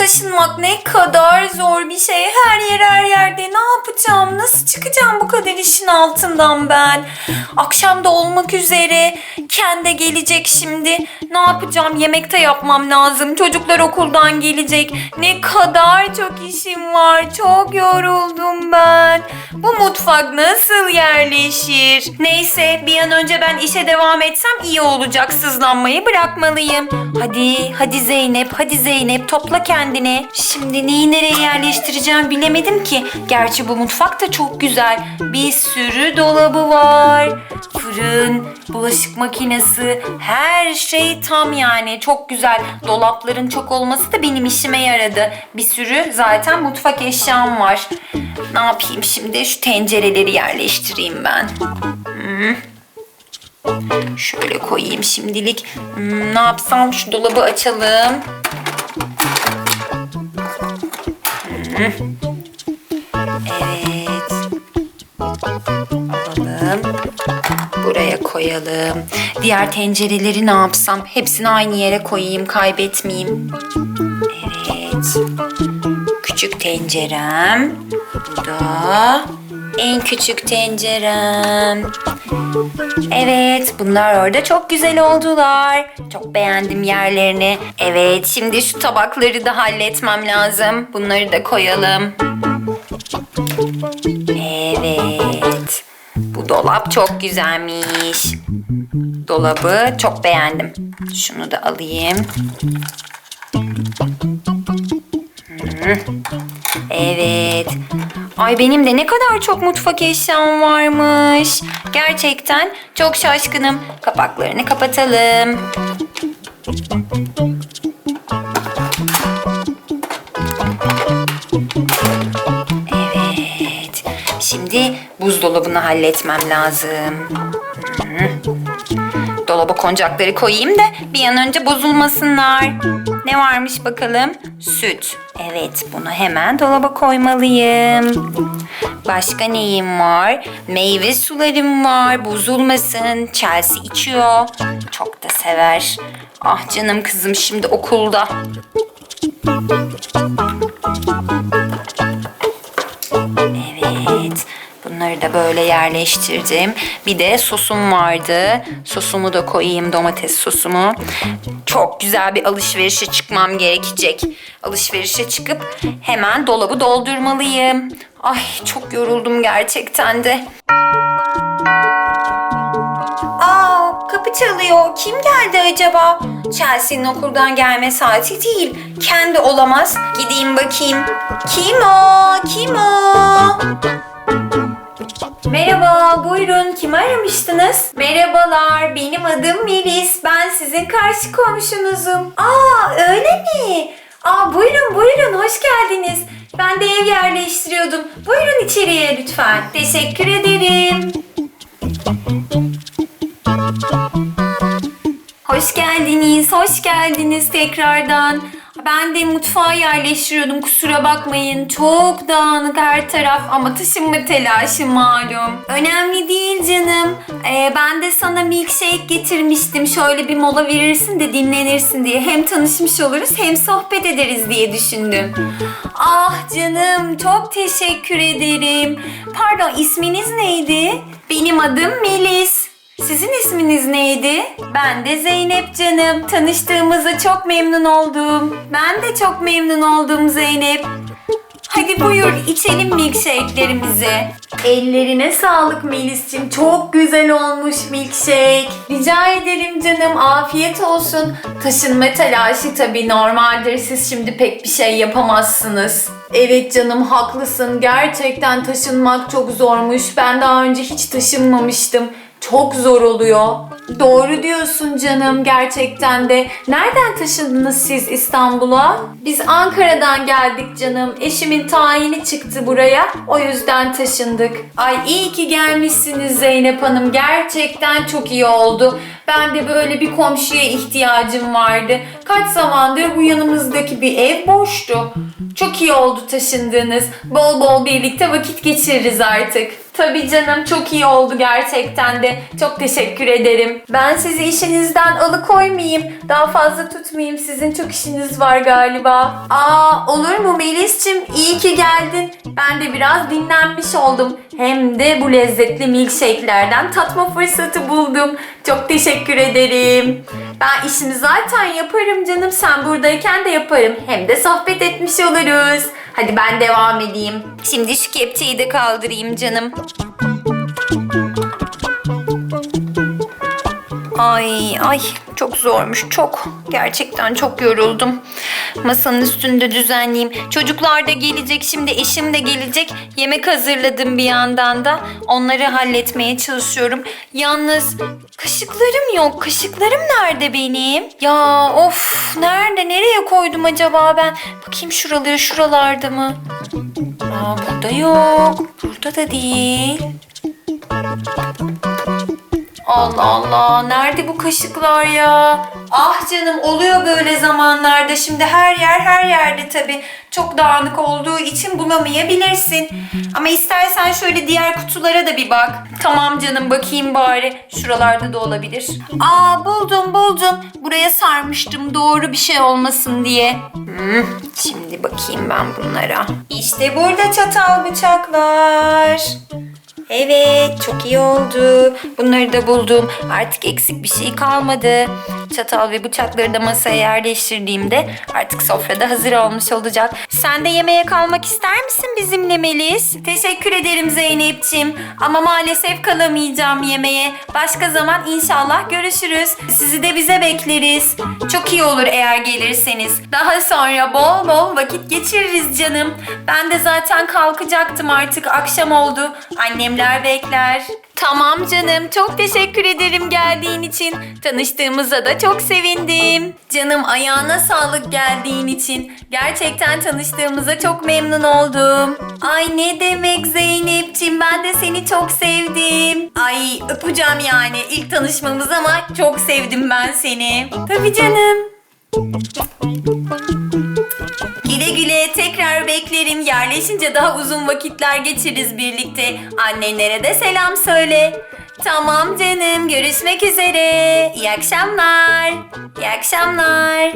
taşınmak ne kadar zor bir şey. Her yer her yerde. Ne yapacağım? Nasıl çıkacağım bu kadar işin altından ben? Akşam da olmak üzere. Kendi gelecek şimdi. Ne yapacağım? Yemekte yapmam lazım. Çocuklar okuldan gelecek. Ne kadar çok işim var. Çok yoruldum ben. Bu mutfak nasıl yerleşir? Neyse bir an önce ben işe devam etsem iyi olacak. Sızlanmayı bırakmalıyım. Hadi, hadi Zeynep, hadi Zeynep topla kendini. Şimdi neyi nereye yerleştireceğim bilemedim ki. Gerçi bu mutfak da çok güzel. Bir sürü dolabı var. Fırın, bulaşık makinesi, her şey tam yani. Çok güzel. Dolapların çok olması da benim işime yaradı. Bir sürü zaten mutfak eşyam var. Ne yapayım şimdi? Şu tencereleri yerleştireyim ben. Hmm. Şöyle koyayım şimdilik. Hmm, ne yapsam şu dolabı açalım. Hmm. Evet. Alalım. Buraya koyalım. Diğer tencereleri ne yapsam? Hepsini aynı yere koyayım, kaybetmeyeyim. Evet. Küçük tencerem. Bu da en küçük tencerem. Evet, bunlar orada çok güzel oldular. Çok beğendim yerlerini. Evet, şimdi şu tabakları da halletmem lazım. Bunları da koyalım. Evet. Bu dolap çok güzelmiş. Dolabı çok beğendim. Şunu da alayım. Evet. Ay benim de ne kadar çok mutfak eşyam varmış. Gerçekten çok şaşkınım. Kapaklarını kapatalım. Evet. Şimdi buzdolabını halletmem lazım. Dolaba koncakları koyayım da bir an önce bozulmasınlar. Ne varmış bakalım? Süt. Evet bunu hemen dolaba koymalıyım. Başka neyim var? Meyve sularım var. Bozulmasın. Chelsea içiyor. Çok da sever. Ah canım kızım şimdi okulda. Bunları da böyle yerleştirdim. Bir de sosum vardı. Sosumu da koyayım domates sosumu. Çok güzel bir alışverişe çıkmam gerekecek. Alışverişe çıkıp hemen dolabı doldurmalıyım. Ay çok yoruldum gerçekten de. Aa kapı çalıyor. Kim geldi acaba? Chelsea'nin okuldan gelme saati değil. Kendi olamaz. Gideyim bakayım. Kim o? Kim o? Merhaba, buyurun. Kimi aramıştınız? Merhabalar, benim adım Melis. Ben sizin karşı komşunuzum. Aa, öyle mi? Aa, buyurun, buyurun. Hoş geldiniz. Ben de ev yerleştiriyordum. Buyurun içeriye lütfen. Teşekkür ederim. Hoş geldiniz, hoş geldiniz tekrardan. Ben de mutfağa yerleştiriyordum kusura bakmayın. Çok dağınık her taraf ama taşınma telaşı malum. Önemli değil canım. Ee, ben de sana milkshake getirmiştim. Şöyle bir mola verirsin de dinlenirsin diye. Hem tanışmış oluruz hem sohbet ederiz diye düşündüm. Ah canım çok teşekkür ederim. Pardon isminiz neydi? Benim adım Melis. Sizin isminiz neydi? Ben de Zeynep canım. Tanıştığımıza çok memnun oldum. Ben de çok memnun oldum Zeynep. Hadi buyur içelim milkshake'lerimizi. Ellerine sağlık Melis'cim. Çok güzel olmuş milkshake. Rica ederim canım. Afiyet olsun. Taşınma telaşı tabii normaldir. Siz şimdi pek bir şey yapamazsınız. Evet canım haklısın. Gerçekten taşınmak çok zormuş. Ben daha önce hiç taşınmamıştım. Çok zor oluyor. Doğru diyorsun canım gerçekten de. Nereden taşındınız siz İstanbul'a? Biz Ankara'dan geldik canım. Eşimin tayini çıktı buraya. O yüzden taşındık. Ay iyi ki gelmişsiniz Zeynep Hanım. Gerçekten çok iyi oldu. Ben de böyle bir komşuya ihtiyacım vardı. Kaç zamandır bu yanımızdaki bir ev boştu. Çok iyi oldu taşındığınız. Bol bol birlikte vakit geçiririz artık. Tabii canım çok iyi oldu gerçekten de. Çok teşekkür ederim. Ben sizi işinizden alıkoymayayım. Daha fazla tutmayayım. Sizin çok işiniz var galiba. Aa olur mu Melis'cim? İyi ki geldin. Ben de biraz dinlenmiş oldum. Hem de bu lezzetli milkshake'lerden tatma fırsatı buldum. Çok teşekkür ederim. Ben işimi zaten yaparım canım. Sen buradayken de yaparım. Hem de sohbet etmiş oluruz. Hadi ben devam edeyim. Şimdi şu kepçeyi de kaldırayım canım. Ay ay çok zormuş çok. Gerçekten çok yoruldum. Masanın üstünde düzenleyeyim. Çocuklar da gelecek şimdi eşim de gelecek. Yemek hazırladım bir yandan da. Onları halletmeye çalışıyorum. Yalnız kaşıklarım yok. Kaşıklarım nerede benim? Ya of nerede nereye koydum acaba ben? Bakayım şuraları şuralarda mı? Aa burada yok. Burada da değil. Allah Allah nerede bu kaşıklar ya? Ah canım oluyor böyle zamanlarda şimdi her yer her yerde tabi çok dağınık olduğu için bulamayabilirsin. Ama istersen şöyle diğer kutulara da bir bak. Tamam canım bakayım bari şuralarda da olabilir. Aa buldum buldum buraya sarmıştım doğru bir şey olmasın diye. Hmm, şimdi bakayım ben bunlara. İşte burada çatal bıçaklar. Evet, çok iyi oldu. Bunları da buldum. Artık eksik bir şey kalmadı. Çatal ve bıçakları da masaya yerleştirdiğimde artık sofrada hazır olmuş olacak. Sen de yemeğe kalmak ister misin bizimle Melis? Teşekkür ederim Zeynep'ciğim. Ama maalesef kalamayacağım yemeğe. Başka zaman inşallah görüşürüz. Sizi de bize bekleriz. Çok iyi olur eğer gelirseniz. Daha sonra bol bol vakit geçiririz canım. Ben de zaten kalkacaktım artık. Akşam oldu. Annemler bekler. Tamam canım. Çok teşekkür ederim geldiğin için. Tanıştığımıza da çok sevindim. Canım ayağına sağlık geldiğin için. Gerçekten tanıştığımıza çok memnun oldum. Ay ne demek Zeynep'ciğim ben de seni çok sevdim. Ay öpeceğim yani ilk tanışmamız ama çok sevdim ben seni. Tabii canım. Güle tekrar beklerim. Yerleşince daha uzun vakitler geçiririz birlikte. Annenlere de selam söyle. Tamam canım. Görüşmek üzere. İyi akşamlar. İyi akşamlar.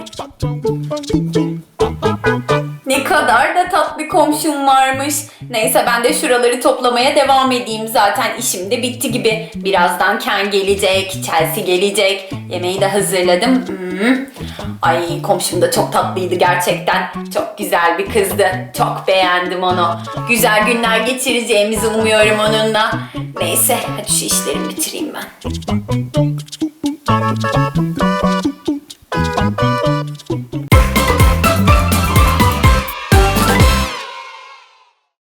Ne kadar da tatlı komşum varmış. Neyse ben de şuraları toplamaya devam edeyim. Zaten işim de bitti gibi. Birazdan Ken gelecek, Chelsea gelecek. Yemeği de hazırladım. Hmm. Ay komşum da çok tatlıydı gerçekten. Çok güzel bir kızdı. Çok beğendim onu. Güzel günler geçireceğimizi umuyorum onunla. Neyse hadi şu işlerimi bitireyim ben.